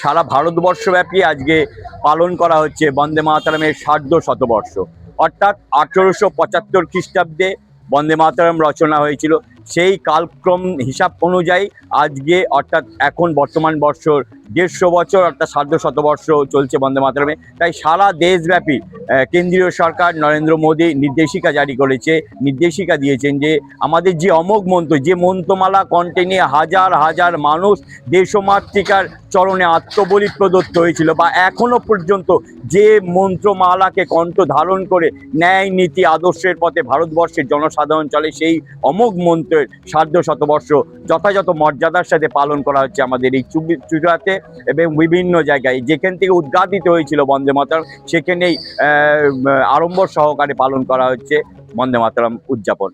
সারা ভারতবর্ষব্যাপী আজকে পালন করা হচ্ছে বন্দে মাতারামের সার্ধ শতবর্ষ। অর্থাৎ আঠেরোশো পঁচাত্তর খ্রিস্টাব্দে বন্দে মাতারাম রচনা হয়েছিল। সেই কালক্রম হিসাব অনুযায়ী আজকে অর্থাৎ এখন বর্তমান বর্ষর দেড়শো বছর অর্থাৎ সার্ধ শতবর্ষ চলছে বন্দে মাতারামে। তাই সারা দেশব্যাপী কেন্দ্রীয় সরকার নরেন্দ্র মোদী নির্দেশিকা জারি করেছে, নির্দেশিকা দিয়েছেন যে আমাদের যে অমোঘ মন্ত্র, যে মন্ত্রমালা কণ্ঠে নিয়ে হাজার হাজার মানুষ দেশমাতৃকার চরণে আত্মবলি প্রদত্ত হয়েছিল বা এখনও পর্যন্ত যে মন্ত্রমালাকে কণ্ঠ ধারণ করে ন্যায় নীতি আদর্শের পথে ভারতবর্ষের জনসাধারণ চলে সেই অমোঘ মন্ত্রের সার্ধ শতবর্ষ যথাযথ মর্যাদার সাথে পালন করা হচ্ছে আমাদের এই চুরাতে এবং বিভিন্ন জায়গায়। যেখান থেকে উদ্ঘাটিত হয়েছিল বন্দে মাতরম, সেখানেই আড়ম্বর সহকারে পালন করা হচ্ছে বন্দে মাতরম উদযাপন।